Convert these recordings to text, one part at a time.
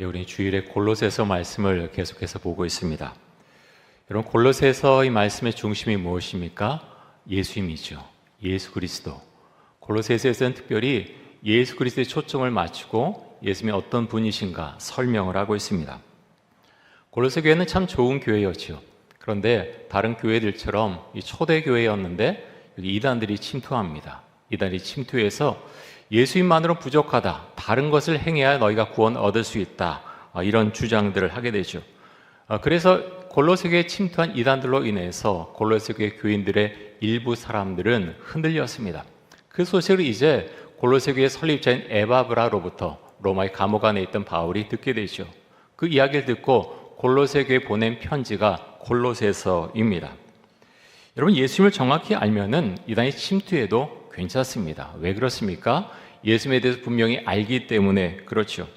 예, 우리 주일에 골로새서 말씀을 계속해서 보고 있습니다. 여러분 골로새서의 말씀의 중심이 무엇입니까? 예수님이죠. 예수 그리스도. 골로새서에서는 특별히 예수 그리스도의 초점을 맞추고 예수님이 어떤 분이신가 설명을 하고 있습니다. 골로새 교회는 참 좋은 교회였죠. 그런데 다른 교회들처럼 이 초대 교회였는데 여기 이단들이 침투합니다. 이단이 침투해서 예수님만으로 부족하다. 다른 것을 행해야 너희가 구원 얻을 수 있다. 아, 이런 주장들을 하게 되죠. 아, 그래서 골로새 교회에 침투한 이단들로 인해서 골로새 교회 교인들의 일부 사람들은 흔들렸습니다. 그 소식을 이제 골로새 교회 설립자인 에바브라로부터 로마의 감옥 안에 있던 바울이 듣게 되죠. 그 이야기를 듣고 골로새 교회 보낸 편지가 골로새서입니다. 여러분 예수님을 정확히 알면은 이단이 침투해도 괜찮습니다. 왜 그렇습니까? 예수님에 대해서 분명히 알기 때문에 그렇죠.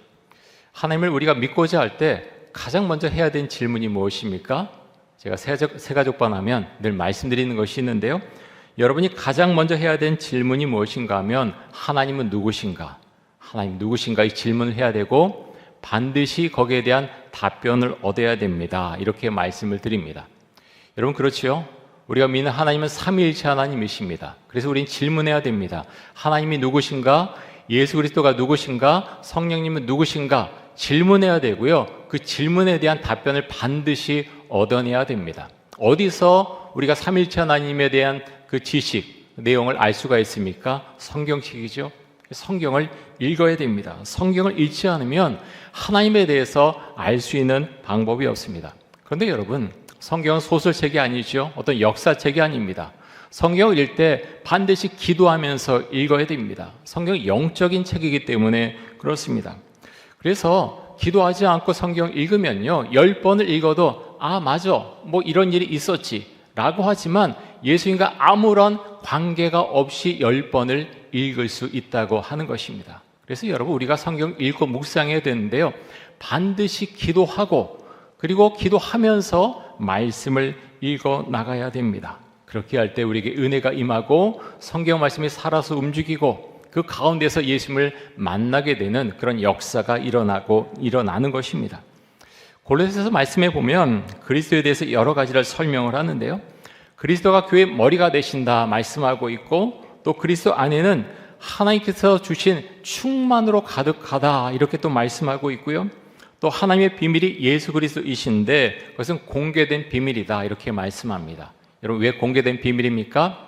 하나님을 우리가 믿고자 할 때 가장 먼저 해야 되는 질문이 무엇입니까? 제가 세가족, 세가족반 하면 늘 말씀드리는 것이 있는데요. 여러분이 가장 먼저 해야 되는 질문이 무엇인가 하면 하나님은 누구신가? 하나님 누구신가? 이 질문을 해야 되고 반드시 거기에 대한 답변을 얻어야 됩니다. 이렇게 말씀을 드립니다. 여러분 그렇지요? 우리가 믿는 하나님은 삼위일체 하나님이십니다. 그래서 우리는 질문해야 됩니다. 하나님이 누구신가? 예수 그리스도가 누구신가? 성령님은 누구신가? 질문해야 되고요. 그 질문에 대한 답변을 반드시 얻어내야 됩니다. 어디서 우리가 삼일체 하나님에 대한 그 지식, 내용을 알 수가 있습니까? 성경책이죠. 성경을 읽어야 됩니다. 성경을 읽지 않으면 하나님에 대해서 알 수 있는 방법이 없습니다. 그런데 여러분, 성경은 소설책이 아니죠. 어떤 역사책이 아닙니다. 성경을 읽을 때 반드시 기도하면서 읽어야 됩니다. 성경은 영적인 책이기 때문에 그렇습니다. 그래서 기도하지 않고 성경 읽으면요. 열 번을 읽어도 아, 맞아. 뭐 이런 일이 있었지. 라고 하지만 예수님과 아무런 관계가 없이 열 번을 읽을 수 있다고 하는 것입니다. 그래서 여러분 우리가 성경 읽고 묵상해야 되는데요. 반드시 기도하고 그리고 기도하면서 말씀을 읽어 나가야 됩니다. 그렇게 할 때 우리에게 은혜가 임하고 성경 말씀이 살아서 움직이고 그 가운데서 예수님을 만나게 되는 그런 역사가 일어나고 일어나는 것입니다. 골로새서 말씀에 보면 그리스도에 대해서 여러 가지를 설명을 하는데요. 그리스도가 교회 머리가 되신다 말씀하고 있고 또 그리스도 안에는 하나님께서 주신 충만으로 가득하다 이렇게 또 말씀하고 있고요. 또 하나님의 비밀이 예수 그리스도이신데 그것은 공개된 비밀이다 이렇게 말씀합니다. 여러분 왜 공개된 비밀입니까?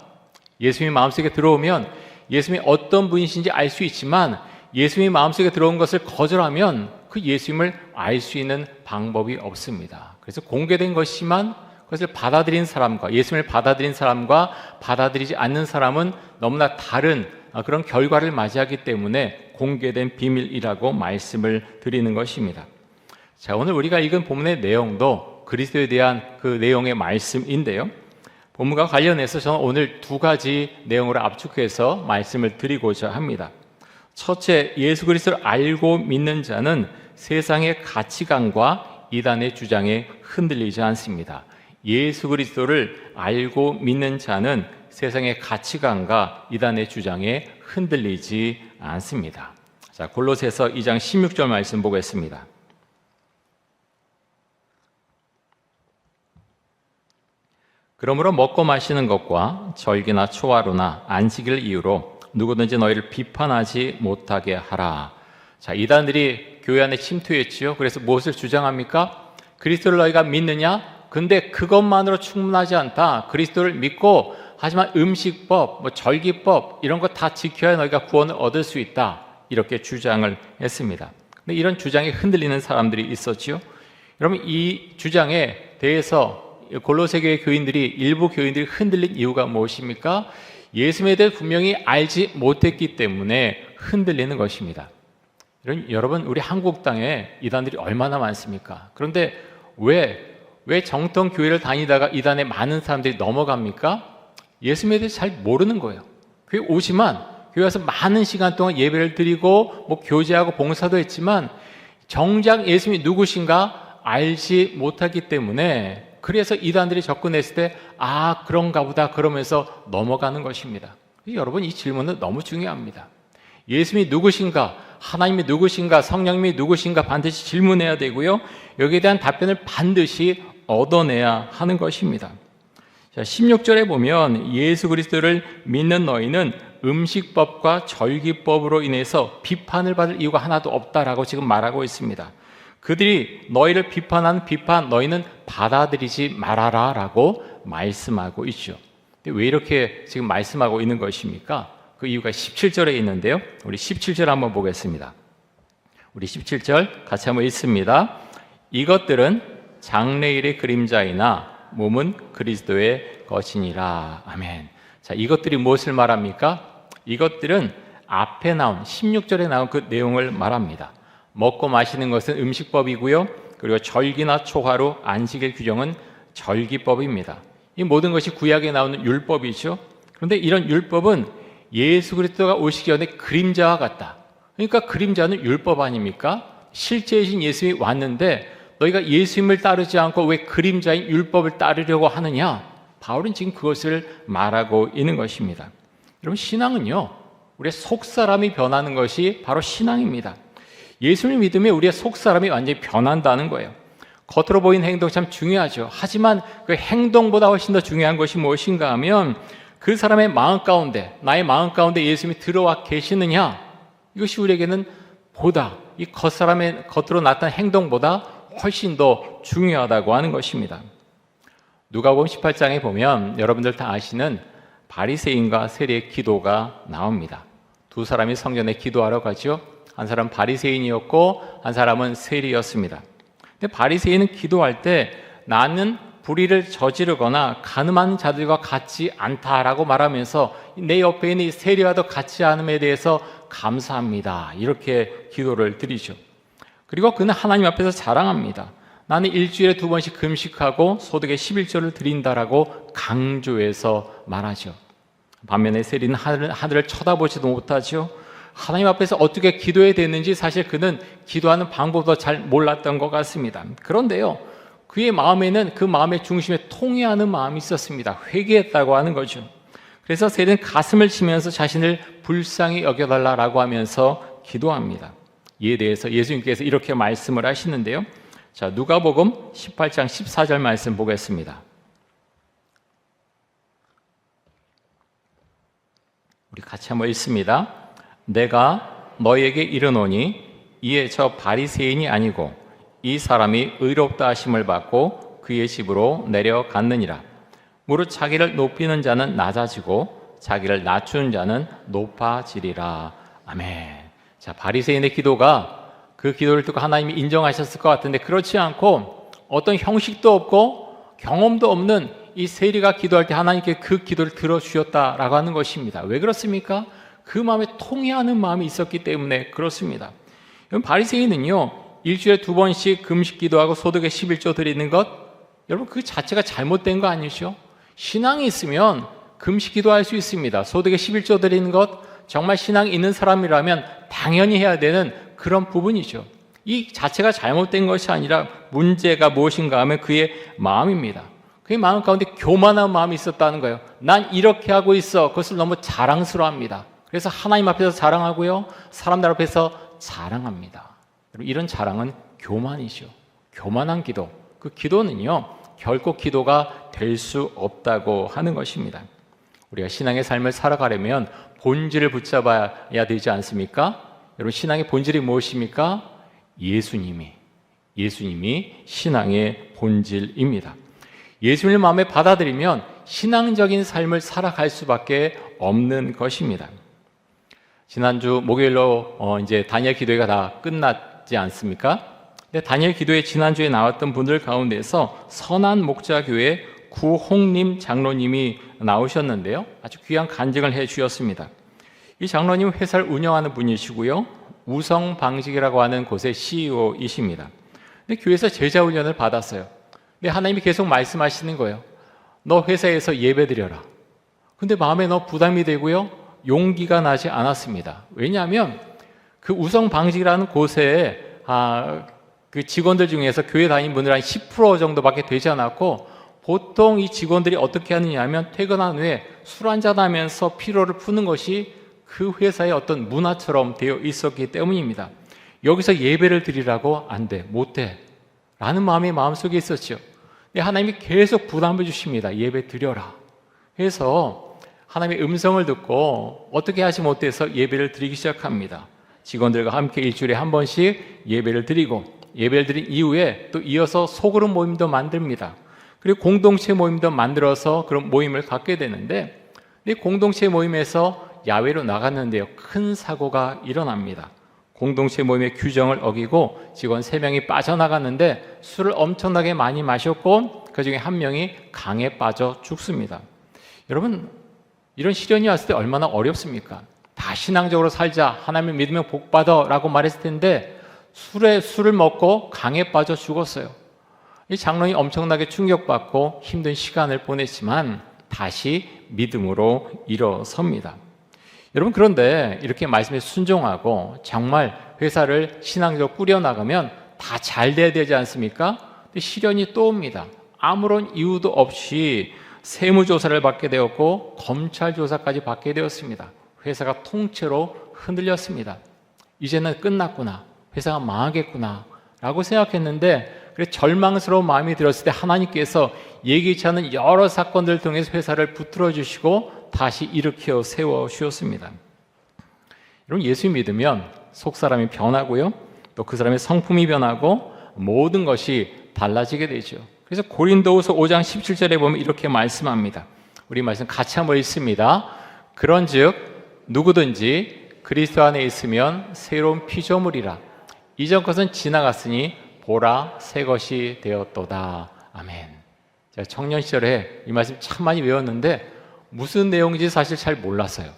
예수님 마음속에 들어오면 예수님이 어떤 분이신지 알 수 있지만 예수님이 마음속에 들어온 것을 거절하면 그 예수님을 알 수 있는 방법이 없습니다. 그래서 공개된 것이지만 그것을 받아들인 사람과 예수님을 받아들인 사람과 받아들이지 않는 사람은 너무나 다른 그런 결과를 맞이하기 때문에 공개된 비밀이라고 말씀을 드리는 것입니다. 자, 오늘 우리가 읽은 본문의 내용도 그리스도에 대한 그 내용의 말씀인데요. 본문과 관련해서 저는 오늘 두 가지 내용으로 압축해서 말씀을 드리고자 합니다. 첫째, 예수 그리스도를 알고 믿는 자는 세상의 가치관과 이단의 주장에 흔들리지 않습니다. 예수 그리스도를 알고 믿는 자는 세상의 가치관과 이단의 주장에 흔들리지 않습니다. 자, 골로새서 2장 16절 말씀 보겠습니다. 그러므로 먹고 마시는 것과 절기나 초하루나 안식일 이유로 누구든지 너희를 비판하지 못하게 하라. 자, 이단들이 교회 안에 침투했지요. 그래서 무엇을 주장합니까? 그리스도를 너희가 믿느냐? 근데 그것만으로 충분하지 않다. 그리스도를 믿고 하지만 음식법, 뭐 절기법 이런 거 다 지켜야 너희가 구원을 얻을 수 있다. 이렇게 주장을 했습니다. 근데 이런 주장에 흔들리는 사람들이 있었지요. 여러분 이 주장에 대해서 골로새 교회 교인들이 일부 교인들이 흔들린 이유가 무엇입니까? 예수님에 대해 분명히 알지 못했기 때문에 흔들리는 것입니다. 여러분 우리 한국 땅에 이단들이 얼마나 많습니까? 그런데 왜 왜 정통 교회를 다니다가 이단에 많은 사람들이 넘어갑니까? 예수님에 대해서 잘 모르는 거예요. 교회 오지만 교회 와서 많은 시간 동안 예배를 드리고 뭐 교제하고 봉사도 했지만 정작 예수님이 누구신가 알지 못하기 때문에 그래서 이단들이 접근했을 때 아 그런가 보다 그러면서 넘어가는 것입니다. 여러분 이 질문은 너무 중요합니다. 예수님이 누구신가 하나님이 누구신가, 성령님이 누구신가 반드시 질문해야 되고요. 여기에 대한 답변을 반드시 얻어내야 하는 것입니다. 자, 16절에 보면 예수 그리스도를 믿는 너희는 음식법과 절기법으로 인해서 비판을 받을 이유가 하나도 없다라고 지금 말하고 있습니다. 그들이 너희를 비판하는 비판 너희는 받아들이지 말아라 라고 말씀하고 있죠. 왜 이렇게 지금 말씀하고 있는 것입니까? 그 이유가 17절에 있는데요. 우리 17절 한번 보겠습니다. 우리 17절 같이 한번 읽습니다. 이것들은 장래일의 그림자이나 몸은 그리스도의 것이니라. 아멘. 자, 이것들이 무엇을 말합니까? 이것들은 앞에 나온 16절에 나온 그 내용을 말합니다. 먹고 마시는 것은 음식법이고요. 그리고 절기나 초하루 안식일 규정은 절기법입니다. 이 모든 것이 구약에 나오는 율법이죠. 그런데 이런 율법은 예수 그리스도가 오시기 전에 그림자와 같다. 그러니까 그림자는 율법 아닙니까? 실제이신 예수님이 왔는데 너희가 예수님을 따르지 않고 왜 그림자인 율법을 따르려고 하느냐? 바울은 지금 그것을 말하고 있는 것입니다. 여러분 신앙은요. 우리의 속 사람이 변하는 것이 바로 신앙입니다. 예수를 믿으면 우리의 속 사람이 완전히 변한다는 거예요. 겉으로 보이는 행동 참 중요하죠. 하지만 그 행동보다 훨씬 더 중요한 것이 무엇인가 하면 그 사람의 마음 가운데, 나의 마음 가운데 예수님이 들어와 계시느냐? 이것이 우리에게는 보다, 이 겉사람의 겉으로 나타난 행동보다 훨씬 더 중요하다고 하는 것입니다. 누가복음 18장에 보면 여러분들 다 아시는 바리새인과 세리의 기도가 나옵니다. 두 사람이 성전에 기도하러 가죠. 한 사람 바리새인이었고 한 사람은 세리였습니다. 근데 바리새인은 기도할 때 나는 불의를 저지르거나 가늠한 자들과 같지 않다라고 말하면서 내 옆에 있는 이 세리와도 같지 않음에 대해서 감사합니다. 이렇게 기도를 드리죠. 그리고 그는 하나님 앞에서 자랑합니다. 나는 일주일에 두 번씩 금식하고 소득의 11조를 드린다라고 강조해서 말하죠. 반면에 세리는 하늘, 하늘을 쳐다보지도 못하죠. 하나님 앞에서 어떻게 기도해야 되는지 사실 그는 기도하는 방법도 잘 몰랐던 것 같습니다. 그런데요, 그의 마음에는 그 마음의 중심에 통회하는 마음이 있었습니다. 회개했다고 하는 거죠. 그래서 세리는 가슴을 치면서 자신을 불쌍히 여겨달라라고 하면서 기도합니다. 이에 대해서 예수님께서 이렇게 말씀을 하시는데요. 자, 누가복음 18장 14절 말씀 보겠습니다. 우리 같이 한번 읽습니다. 내가 너에게 이르노니 이에 저 바리새인이 아니고 이 사람이 의롭다 하심을 받고 그의 집으로 내려갔느니라. 무릇 자기를 높이는 자는 낮아지고 자기를 낮추는 자는 높아지리라. 아멘. 자, 바리새인의 기도가 그 기도를 듣고 하나님이 인정하셨을 것 같은데 그렇지 않고 어떤 형식도 없고 경험도 없는 이 세리가 기도할 때 하나님께 그 기도를 들어주셨다라고 하는 것입니다. 왜 그렇습니까? 그 마음에 통해하는 마음이 있었기 때문에 그렇습니다. 바리새인은요 일주일에 두 번씩 금식 기도하고 소득의 11조 드리는 것 여러분 그 자체가 잘못된 거 아니죠? 신앙이 있으면 금식 기도할 수 있습니다. 소득의 11조 드리는 것 정말 신앙이 있는 사람이라면 당연히 해야 되는 그런 부분이죠. 이 자체가 잘못된 것이 아니라 문제가 무엇인가 하면 그의 마음입니다. 그의 마음 가운데 교만한 마음이 있었다는 거예요. 난 이렇게 하고 있어. 그것을 너무 자랑스러워합니다. 그래서 하나님 앞에서 자랑하고요. 사람들 앞에서 자랑합니다. 이런 자랑은 교만이죠. 교만한 기도. 그 기도는요. 결코 기도가 될 수 없다고 하는 것입니다. 우리가 신앙의 삶을 살아가려면 본질을 붙잡아야 되지 않습니까? 여러분 신앙의 본질이 무엇입니까? 예수님이 예수님이 신앙의 본질입니다. 예수님을 마음에 받아들이면 신앙적인 삶을 살아갈 수밖에 없는 것입니다. 지난주 목요일로 어 이제 다니엘 기도회가 다 끝났지 않습니까? 근데 다니엘 기도회 지난주에 나왔던 분들 가운데서 선한 목자 교회 구홍님 장로님이 나오셨는데요. 아주 귀한 간증을 해 주셨습니다. 이 장로님 회사를 운영하는 분이시고요. 우성 방식이라고 하는 곳의 CEO이십니다. 근데 교회에서 제자 훈련을 받았어요. 근데 하나님이 계속 말씀하시는 거예요. 너 회사에서 예배 드려라. 근데 마음에 너 부담이 되고요. 용기가 나지 않았습니다. 왜냐하면 그 우성 방식이라는 곳에 아, 그 직원들 중에서 교회 다니는 분들 한 10% 정도밖에 되지 않았고 보통 이 직원들이 어떻게 하느냐 하면 퇴근한 후에 술 한잔 하면서 피로를 푸는 것이 그 회사의 어떤 문화처럼 되어 있었기 때문입니다. 여기서 예배를 드리라고 안 돼, 못 돼. 라는 마음이 마음속에 있었죠. 근데 하나님이 계속 부담해 주십니다. 예배 드려라. 그래서 하나님의 음성을 듣고 어떻게 하지 못해서 예배를 드리기 시작합니다. 직원들과 함께 일주일에 한 번씩 예배를 드리고 예배를 드린 이후에 또 이어서 소그룹 모임도 만듭니다. 그리고 공동체 모임도 만들어서 그런 모임을 갖게 되는데 이 공동체 모임에서 야외로 나갔는데요. 큰 사고가 일어납니다. 공동체 모임의 규정을 어기고 직원 3명이 빠져나갔는데 술을 엄청나게 많이 마셨고 그 중에 한 명이 강에 빠져 죽습니다. 여러분, 이런 시련이 왔을 때 얼마나 어렵습니까? 다 신앙적으로 살자, 하나님을 믿으면 복 받아 라고 말했을 텐데 술에 술을 먹고 강에 빠져 죽었어요. 이 장로님 엄청나게 충격받고 힘든 시간을 보냈지만 다시 믿음으로 일어섭니다. 여러분 그런데 이렇게 말씀에 순종하고 정말 회사를 신앙적으로 꾸려나가면 다 잘 돼야 되지 않습니까? 시련이 또 옵니다. 아무런 이유도 없이 세무조사를 받게 되었고 검찰 조사까지 받게 되었습니다. 회사가 통째로 흔들렸습니다. 이제는 끝났구나. 회사가 망하겠구나. 라고 생각했는데 절망스러운 마음이 들었을 때 하나님께서 예기치 않은 여러 사건들을 통해서 회사를 붙들어 주시고 다시 일으켜 세워 주셨습니다. 여러분 예수 믿으면 속 사람이 변하고요. 또 그 사람의 성품이 변하고 모든 것이 달라지게 되죠. 그래서 고린도후서 5장 17절에 보면 이렇게 말씀합니다. 우리 말씀 같이 한번 읽습니다. 그런즉 누구든지 그리스도 안에 있으면 새로운 피조물이라 이전 것은 지나갔으니 보라 새 것이 되었도다. 아멘. 제가 청년 시절에 이 말씀 참 많이 외웠는데 무슨 내용인지 사실 잘 몰랐어요.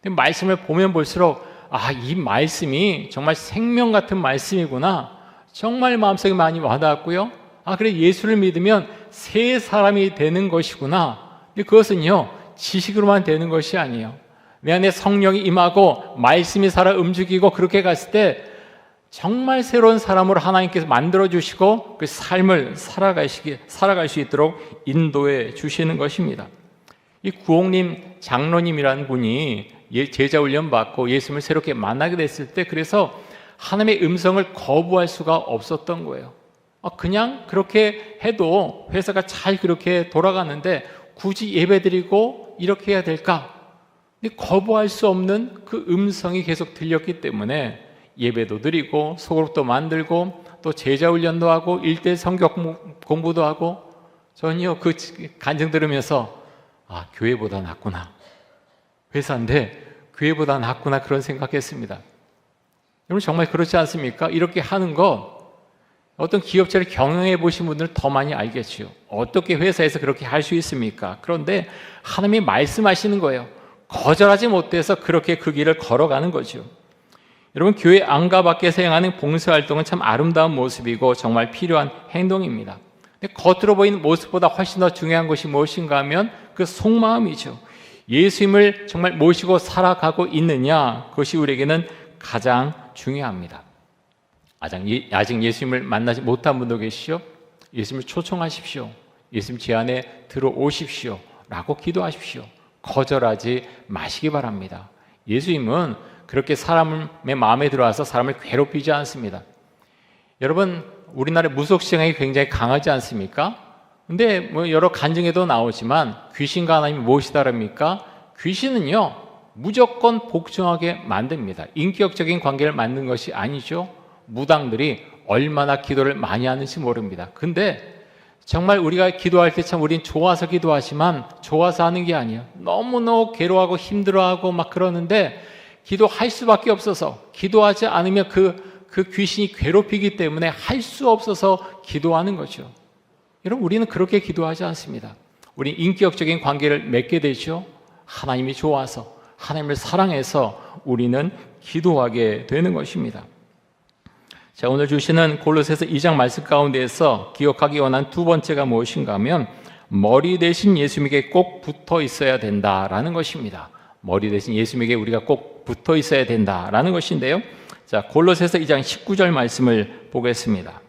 근데 말씀을 보면 볼수록 아, 이 말씀이 정말 생명 같은 말씀이구나. 정말 마음속에 많이 와닿았고요. 아, 그래 예수를 믿으면 새 사람이 되는 것이구나. 근데 그것은요. 지식으로만 되는 것이 아니에요. 내 안에 성령이 임하고 말씀이 살아 움직이고 그렇게 갔을 때 정말 새로운 사람으로 하나님께서 만들어 주시고 그 삶을 살아가시기 살아갈 수 있도록 인도해 주시는 것입니다. 이 구옥님 장로님이라는 분이 예, 제자 훈련 받고 예수님을 새롭게 만나게 됐을 때 그래서 하나님의 음성을 거부할 수가 없었던 거예요. 아, 그냥 그렇게 해도 회사가 잘 그렇게 돌아가는데 굳이 예배드리고 이렇게 해야 될까? 거부할 수 없는 그 음성이 계속 들렸기 때문에 예배도 드리고 소그룹도 만들고 또 제자 훈련도 하고 일대 성경 공부도 하고 전혀 그 간증 들으면서 아 교회보다 낫구나 회사인데 교회보다 낫구나 그런 생각했습니다. 여러분 정말 그렇지 않습니까? 이렇게 하는 것 어떤 기업체를 경영해 보신 분들은 더 많이 알겠죠. 어떻게 회사에서 그렇게 할 수 있습니까? 그런데 하나님이 말씀하시는 거예요. 거절하지 못해서 그렇게 그 길을 걸어가는 거죠. 여러분 교회 안가 밖에서 행하는 봉사 활동은 참 아름다운 모습이고 정말 필요한 행동입니다. 근데 겉으로 보이는 모습보다 훨씬 더 중요한 것이 무엇인가 하면 그 속마음이죠. 예수님을 정말 모시고 살아가고 있느냐 그것이 우리에게는 가장 중요합니다. 아직 예수님을 만나지 못한 분도 계시죠? 예수님을 초청하십시오. 예수님 제 안에 들어오십시오. 라고 기도하십시오. 거절하지 마시기 바랍니다. 예수님은 그렇게 사람의 마음에 들어와서 사람을 괴롭히지 않습니다. 여러분, 우리나라 무속신앙이 굉장히 강하지 않습니까? 근데 뭐 여러 간증에도 나오지만 귀신과 하나님이 무엇이 다릅니까? 귀신은요, 무조건 복종하게 만듭니다. 인격적인 관계를 만든 것이 아니죠. 무당들이 얼마나 기도를 많이 하는지 모릅니다. 근데 정말 우리가 기도할 때 참 우린 좋아서 기도하지만 좋아서 하는 게 아니에요. 너무너무 괴로워하고 힘들어하고 막 그러는데 기도할 수밖에 없어서 기도하지 않으면 그, 그 귀신이 괴롭히기 때문에 할 수 없어서 기도하는 거죠. 여러분, 우리는 그렇게 기도하지 않습니다. 우리 인격적인 관계를 맺게 되죠. 하나님이 좋아서, 하나님을 사랑해서 우리는 기도하게 되는 것입니다. 자, 오늘 주시는 골로새서 2장 말씀 가운데에서 기억하기 원한 두 번째가 무엇인가 하면 머리 대신 예수님에게 꼭 붙어 있어야 된다라는 것입니다. 머리 대신 예수님에게 우리가 꼭 붙어 있어야 된다라는 것인데요. 자, 골로새서 2장 19절 말씀을 보겠습니다.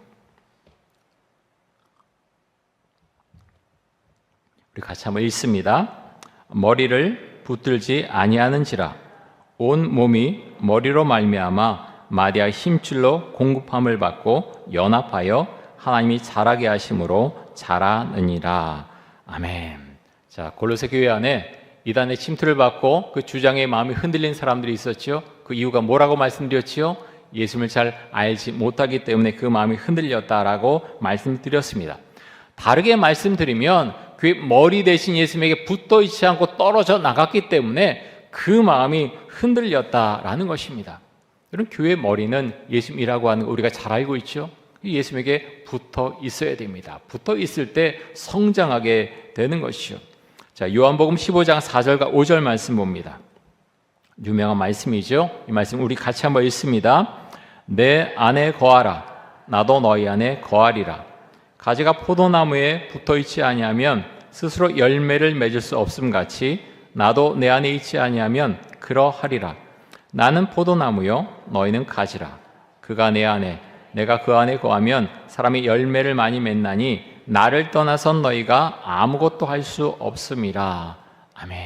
우리 같이 한번 읽습니다. 머리를 붙들지 아니하는지라 온 몸이 머리로 말미암아 마디아 힘줄로 공급함을 받고 연합하여 하나님이 자라게 하심으로 자라느니라. 아멘. 자, 골로새 교회 안에 이단의 침투를 받고 그 주장의 마음이 흔들린 사람들이 있었죠. 그 이유가 뭐라고 말씀드렸지요? 예수님을 잘 알지 못하기 때문에 그 마음이 흔들렸다라고 말씀드렸습니다. 다르게 말씀드리면 그 머리 대신 예수님에게 붙어 있지 않고 떨어져 나갔기 때문에 그 마음이 흔들렸다라는 것입니다. 여러분 교회 머리는 예수님이라고 하는 거 우리가 잘 알고 있죠. 예수님에게 붙어 있어야 됩니다. 붙어 있을 때 성장하게 되는 것이죠. 자, 요한복음 15장 4절과 5절 말씀 봅니다. 유명한 말씀이죠. 이 말씀 우리 같이 한번 읽습니다. 내 안에 거하라. 나도 너희 안에 거하리라. 가지가 포도나무에 붙어 있지 아니하면 스스로 열매를 맺을 수 없음 같이 나도 내 안에 있지 아니하면 그러하리라. 나는 포도나무요 너희는 가지라. 그가 내 안에 내가 그 안에 거하면 사람이 열매를 많이 맺나니 나를 떠나선 너희가 아무것도 할 수 없음이라. 아멘.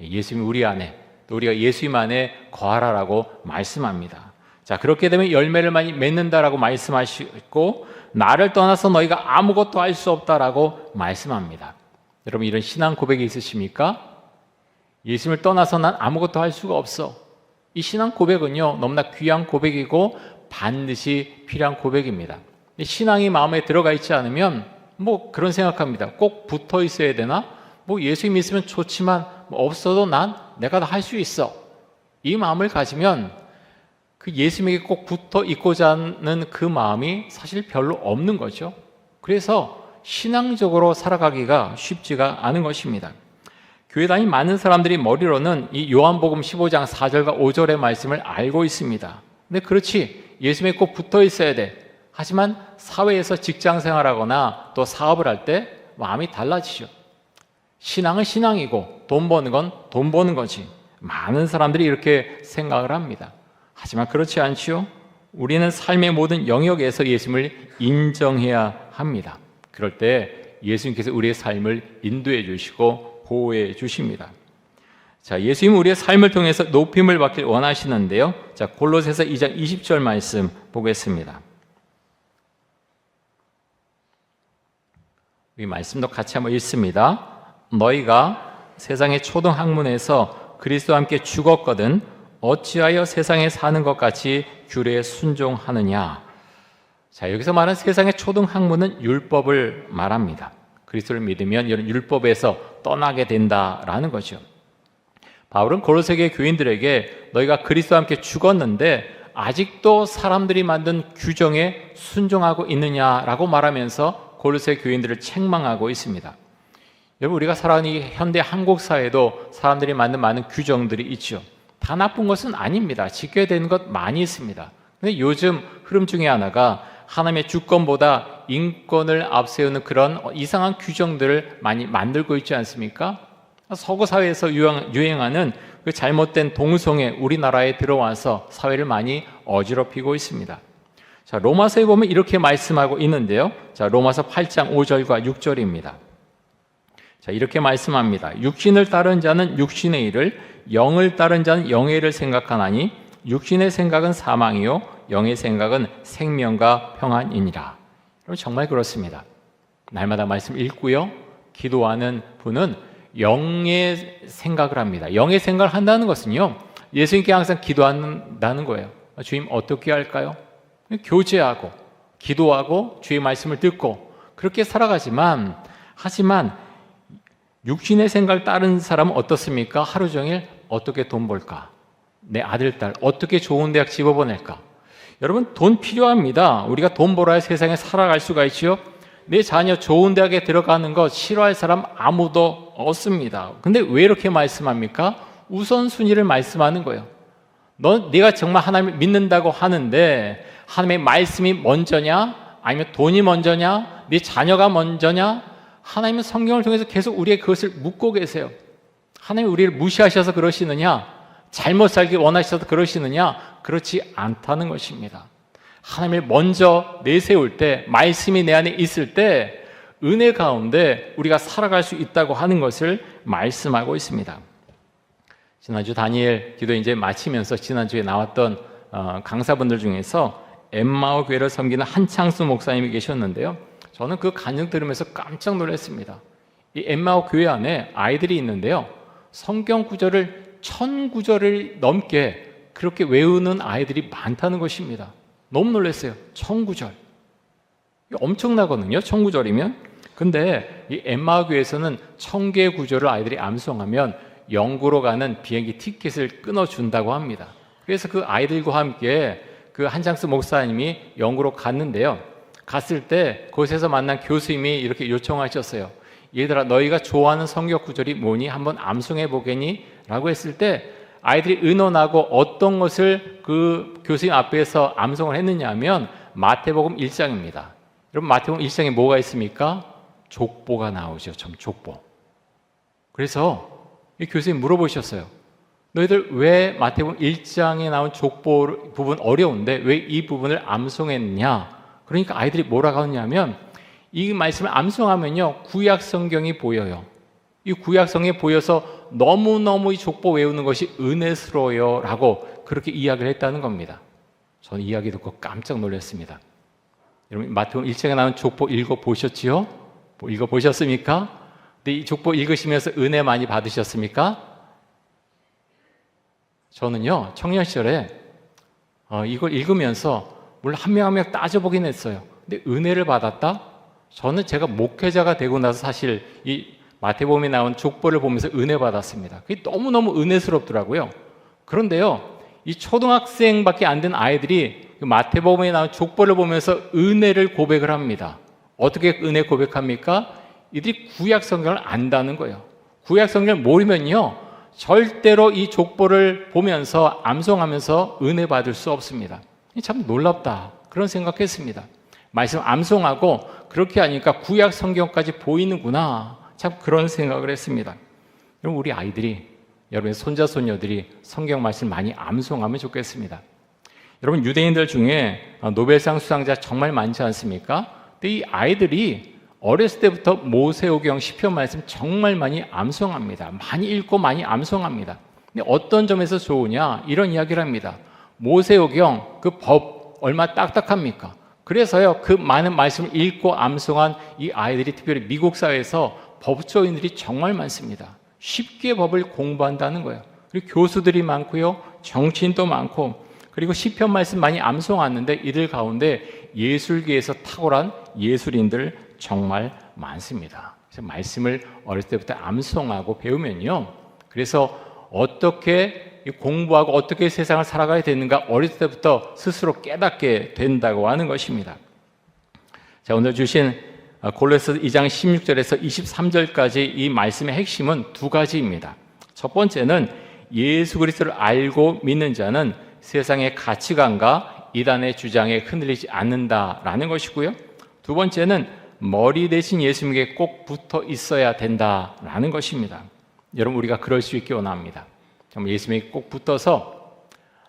예수님 우리 안에 또 우리가 예수님 안에 거하라라고 말씀합니다. 자, 그렇게 되면 열매를 많이 맺는다라고 말씀하시고 나를 떠나서 너희가 아무것도 할 수 없다라고 말씀합니다. 여러분 이런 신앙 고백이 있으십니까? 예수님을 떠나서 난 아무것도 할 수가 없어. 이 신앙 고백은요, 너무나 귀한 고백이고 반드시 필요한 고백입니다. 신앙이 마음에 들어가 있지 않으면 뭐 그런 생각합니다. 꼭 붙어 있어야 되나? 뭐 예수님 있으면 좋지만 뭐 없어도 난 내가 다 할 수 있어. 이 마음을 가지면 그 예수님에게 꼭 붙어 있고자 하는 그 마음이 사실 별로 없는 거죠. 그래서 신앙적으로 살아가기가 쉽지가 않은 것입니다. 교회 다닌 많은 사람들이 머리로는 이 요한복음 15장 4절과 5절의 말씀을 알고 있습니다. 근데 그렇지. 예수님에 꼭 붙어 있어야 돼. 하지만 사회에서 직장 생활하거나 또 사업을 할 때 마음이 달라지죠. 신앙은 신앙이고 돈 버는 건 돈 버는 거지. 많은 사람들이 이렇게 생각을 합니다. 하지만 그렇지 않지요. 우리는 삶의 모든 영역에서 예수님을 인정해야 합니다. 그럴 때 예수님께서 우리의 삶을 인도해 주시고 보호해 주십니다. 자, 예수님 우리의 삶을 통해서 높임을 받길 원하시는데요. 자, 골로새서 2장 20절 말씀 보겠습니다. 이 말씀도 같이 한번 읽습니다. 너희가 세상의 초등 학문에서 그리스도와 함께 죽었거든 어찌하여 세상에 사는 것 같이 규례에 순종하느냐? 자, 여기서 말하는 세상의 초등 학문은 율법을 말합니다. 그리스도를 믿으면 이런 율법에서 떠나게 된다라는 거죠. 바울은 고로세계 교인들에게 너희가 그리스도와 함께 죽었는데 아직도 사람들이 만든 규정에 순종하고 있느냐라고 말하면서 고로세 교인들을 책망하고 있습니다. 여러분 우리가 살아가는 이 현대 한국 사회도 사람들이 만든 많은 규정들이 있죠. 다 나쁜 것은 아닙니다. 지켜야 되는 것 많이 있습니다. 근데 요즘 흐름 중에 하나가 하나님의 주권보다 인권을 앞세우는 그런 이상한 규정들을 많이 만들고 있지 않습니까? 서구 사회에서 유행 하는 그 잘못된 동성애 우리나라에 들어와서 사회를 많이 어지럽히고 있습니다. 자, 로마서에 보면 이렇게 말씀하고 있는데요. 자, 로마서 8장 5절과 6절입니다. 자, 이렇게 말씀합니다. 육신을 따른 자는 육신의 일을, 영을 따른 자는 영의 일을 생각하나니 육신의 생각은 사망이요 영의 생각은 생명과 평안이니라. 정말 그렇습니다. 날마다 말씀 읽고요. 기도하는 분은 영의 생각을 합니다. 영의 생각을 한다는 것은요. 예수님께 항상 기도한다는 거예요. 주님 어떻게 할까요? 교제하고 기도하고 주의 말씀을 듣고 그렇게 살아가지만 하지만 육신의 생각을 따른 사람은 어떻습니까? 하루 종일 어떻게 돈 벌까? 내 아들, 딸 어떻게 좋은 대학 집어보낼까? 여러분 돈 필요합니다. 우리가 돈 벌어야 세상에 살아갈 수가 있지요. 내 자녀 좋은 대학에 들어가는 것 싫어할 사람 아무도 없습니다. 근데 왜 이렇게 말씀합니까? 우선순위를 말씀하는 거예요. 너 네가 정말 하나님을 믿는다고 하는데 하나님의 말씀이 먼저냐? 아니면 돈이 먼저냐? 네 자녀가 먼저냐? 하나님은 성경을 통해서 계속 우리의 그것을 묻고 계세요. 하나님 우리를 무시하셔서 그러시느냐? 잘못 살기 원하셔서 그러시느냐? 그렇지 않다는 것입니다. 하나님을 먼저 내세울 때, 말씀이 내 안에 있을 때, 은혜 가운데 우리가 살아갈 수 있다고 하는 것을 말씀하고 있습니다. 지난주 다니엘 기도 이제 마치면서 지난주에 나왔던 어, 강사분들 중에서 엠마오 교회를 섬기는 한창수 목사님이 계셨는데요. 저는 그 간증 들으면서 깜짝 놀랐습니다. 이 엠마오 교회 안에 아이들이 있는데요. 성경 구절을 천 구절을 넘게 그렇게 외우는 아이들이 많다는 것입니다. 너무 놀랐어요. 천 구절. 엄청나거든요. 천 구절이면. 근데 이 엠마오 교회에서는 천 개의 구절을 아이들이 암송하면 영구로 가는 비행기 티켓을 끊어준다고 합니다. 그래서 그 아이들과 함께 그 한장수 목사님이 영구로 갔는데요. 갔을 때 그곳에서 만난 교수님이 이렇게 요청하셨어요. 얘들아 너희가 좋아하는 성경 구절이 뭐니 한번 암송해 보겠니? 라고 했을 때 아이들이 의논하고 어떤 것을 그 교수님 앞에서 암송을 했느냐 하면 마태복음 1장입니다. 여러분 마태복음 1장에 뭐가 있습니까? 족보가 나오죠. 참 족보. 그래서 이 교수님 물어보셨어요. 너희들 왜 마태복음 1장에 나온 족보 부분 어려운데 왜 이 부분을 암송했냐? 그러니까 아이들이 뭐라고 하냐면 이 말씀을 암송하면요 구약 성경이 보여요. 이 구약 성경이 보여서 너무 너무 이 족보 외우는 것이 은혜스러워요 라고 그렇게 이야기를 했다는 겁니다. 저는 이야기 듣고 깜짝 놀랐습니다. 여러분 마태복음 1장에 나온 족보 읽어 보셨지요? 읽어 보셨습니까? 근데 이 족보 읽으시면서 은혜 많이 받으셨습니까? 저는요 청년 시절에 어, 이걸 읽으면서 물론 한 명 한 명 따져보긴 했어요. 근데 은혜를 받았다? 저는 제가 목회자가 되고 나서 사실 이 마태복음에 나온 족보를 보면서 은혜 받았습니다. 그게 너무너무 은혜스럽더라고요. 그런데요, 이 초등학생밖에 안 된 아이들이 그 마태복음에 나온 족보를 보면서 은혜를 고백을 합니다. 어떻게 은혜 고백합니까? 이들이 구약 성경을 안다는 거예요. 구약 성경을 모르면요, 절대로 이 족보를 보면서 암송하면서 은혜 받을 수 없습니다. 참 놀랍다. 그런 생각했습니다. 말씀 암송하고 그렇게 하니까 구약 성경까지 보이는구나. 참 그런 생각을 했습니다. 여러분 우리 아이들이 여러분의 손자 손녀들이 성경 말씀 많이 암송하면 좋겠습니다. 여러분 유대인들 중에 노벨상 수상자 정말 많지 않습니까? 근데 이 아이들이 어렸을 때부터 모세오경 시편 말씀 정말 많이 암송합니다. 많이 읽고 많이 암송합니다. 근데 어떤 점에서 좋으냐? 이런 이야기를 합니다. 모세오경 그 법 얼마 딱딱합니까? 그래서요 그 많은 말씀을 읽고 암송한 이 아이들이 특별히 미국 사회에서 법조인들이 정말 많습니다. 쉽게 법을 공부한다는 거예요. 그리고 교수들이 많고요, 정치인도 많고, 그리고 시편 말씀 많이 암송하는데 이들 가운데 예술계에서 탁월한 예술인들 정말 많습니다. 그래서 말씀을 어렸을 때부터 암송하고 배우면요. 그래서 어떻게 공부하고 어떻게 세상을 살아가야 되는가 어릴 때부터 스스로 깨닫게 된다고 하는 것입니다. 자, 오늘 주신 골로새 2장 16절에서 23절까지 이 말씀의 핵심은 두 가지입니다. 첫 번째는 예수 그리스도를 알고 믿는 자는 세상의 가치관과 이단의 주장에 흔들리지 않는다라는 것이고요. 두 번째는 머리 대신 예수님에게 꼭 붙어 있어야 된다라는 것입니다. 여러분 우리가 그럴 수 있기 원합니다. 정말 예수님에게 꼭 붙어서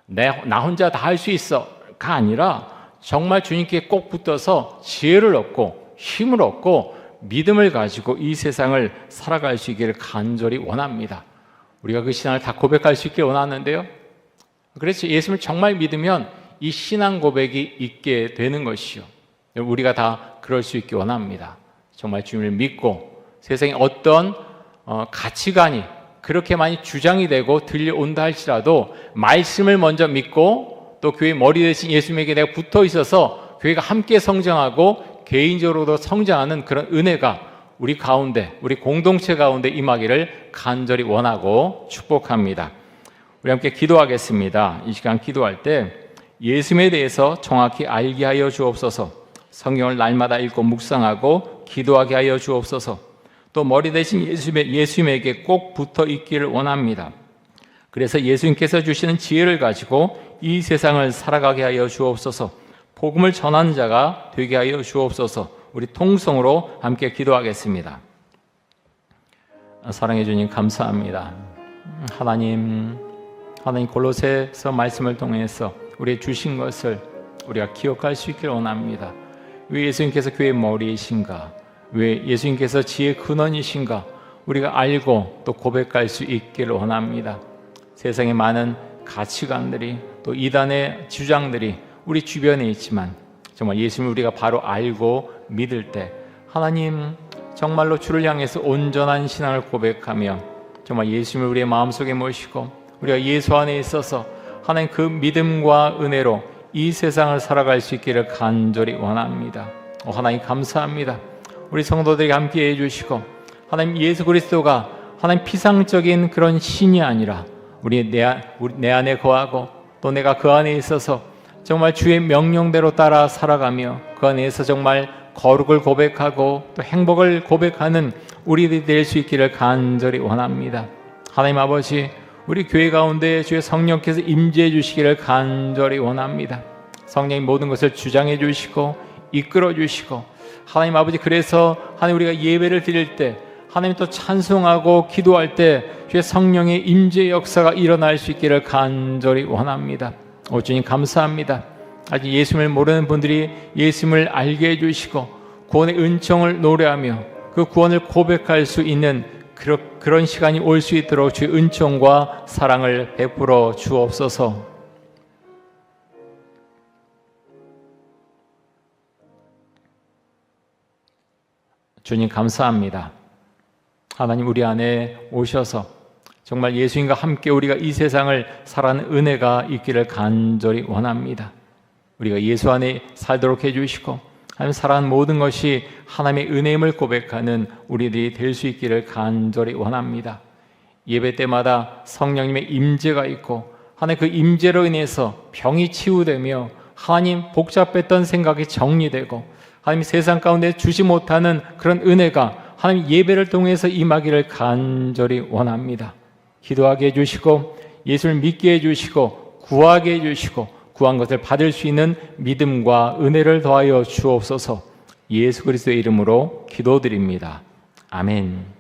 내, 나 혼자 다 할 수 있어가 아니라 정말 주님께 꼭 붙어서 지혜를 얻고 힘을 얻고 믿음을 가지고 이 세상을 살아갈 수 있기를 간절히 원합니다. 우리가 그 신앙을 다 고백할 수 있게 원하는데요. 그래서 예수님을 정말 믿으면 이 신앙 고백이 있게 되는 것이요. 우리가 다 그럴 수 있게 원합니다. 정말 주님을 믿고 세상에 어떤 어, 가치관이 그렇게 많이 주장이 되고 들려온다 할지라도 말씀을 먼저 믿고 또 교회 머리 대신 예수님에게 내가 붙어 있어서 교회가 함께 성장하고 개인적으로도 성장하는 그런 은혜가 우리 가운데, 우리 공동체 가운데 임하기를 간절히 원하고 축복합니다. 우리 함께 기도하겠습니다. 이 시간 기도할 때 예수님에 대해서 정확히 알게 하여 주옵소서. 성경을 날마다 읽고 묵상하고 기도하게 하여 주옵소서. 또 머리 대신 예수님의, 예수님에게 꼭 붙어 있기를 원합니다. 그래서 예수님께서 주시는 지혜를 가지고 이 세상을 살아가게 하여 주옵소서. 복음을 전하는 자가 되게 하여 주옵소서. 우리 통성으로 함께 기도하겠습니다. 사랑해 주님 감사합니다. 하나님, 하나님 골로새서 말씀을 통해서 우리 주신 것을 우리가 기억할 수 있기를 원합니다. 왜 예수님께서 교회 머리이신가? 왜 예수님께서 지혜 근원이신가 우리가 알고 또 고백할 수 있기를 원합니다. 세상의 많은 가치관들이 또 이단의 주장들이 우리 주변에 있지만 정말 예수님을 우리가 바로 알고 믿을 때 하나님 정말로 주를 향해서 온전한 신앙을 고백하며 정말 예수님을 우리의 마음속에 모시고 우리가 예수 안에 있어서 하나님 그 믿음과 은혜로 이 세상을 살아갈 수 있기를 간절히 원합니다. 오, 하나님 감사합니다. 우리 성도들이 함께 해주시고 하나님 예수 그리스도가 하나님 피상적인 그런 신이 아니라 우리 내, 내 안에 거하고 또 내가 그 안에 있어서 정말 주의 명령대로 따라 살아가며 그 안에서 정말 거룩을 고백하고 또 행복을 고백하는 우리들이 될 수 있기를 간절히 원합니다. 하나님 아버지, 우리 교회 가운데 주의 성령께서 임재해 주시기를 간절히 원합니다. 성령이 모든 것을 주장해 주시고 이끌어 주시고 하나님 아버지 그래서 하나님 우리가 예배를 드릴 때 하나님 또 찬송하고 기도할 때 주의 성령의 임재 역사가 일어날 수 있기를 간절히 원합니다. 오 주님 감사합니다. 아직 예수님을 모르는 분들이 예수님을 알게 해주시고 구원의 은총을 노래하며 그 구원을 고백할 수 있는 그런 시간이 올 수 있도록 주의 은총과 사랑을 베풀어 주옵소서. 주님 감사합니다. 하나님 우리 안에 오셔서 정말 예수님과 함께 우리가 이 세상을 살아는 은혜가 있기를 간절히 원합니다. 우리가 예수 안에 살도록 해주시고 하나님 살아는 모든 것이 하나님의 은혜임을 고백하는 우리들이 될 수 있기를 간절히 원합니다. 예배 때마다 성령님의 임재가 있고 하나님 그 임재로 인해서 병이 치유되며 하나님 복잡했던 생각이 정리되고 하나님 세상 가운데 주지 못하는 그런 은혜가 하나님 예배를 통해서 임하기를 간절히 원합니다. 기도하게 해주시고 예수를 믿게 해주시고 구하게 해주시고 구한 것을 받을 수 있는 믿음과 은혜를 더하여 주옵소서 예수 그리스도의 이름으로 기도드립니다. 아멘.